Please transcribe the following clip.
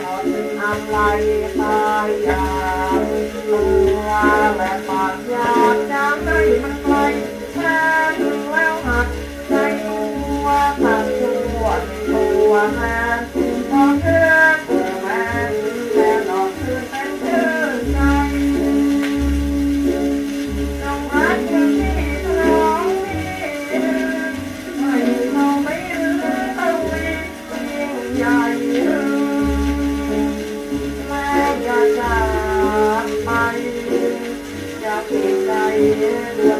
คนอะไรตายอยากตัและปากอยากจะให้มันไกลแค่ถึงแล้วหักในตัวตัดตัวนตัวแท Yeah.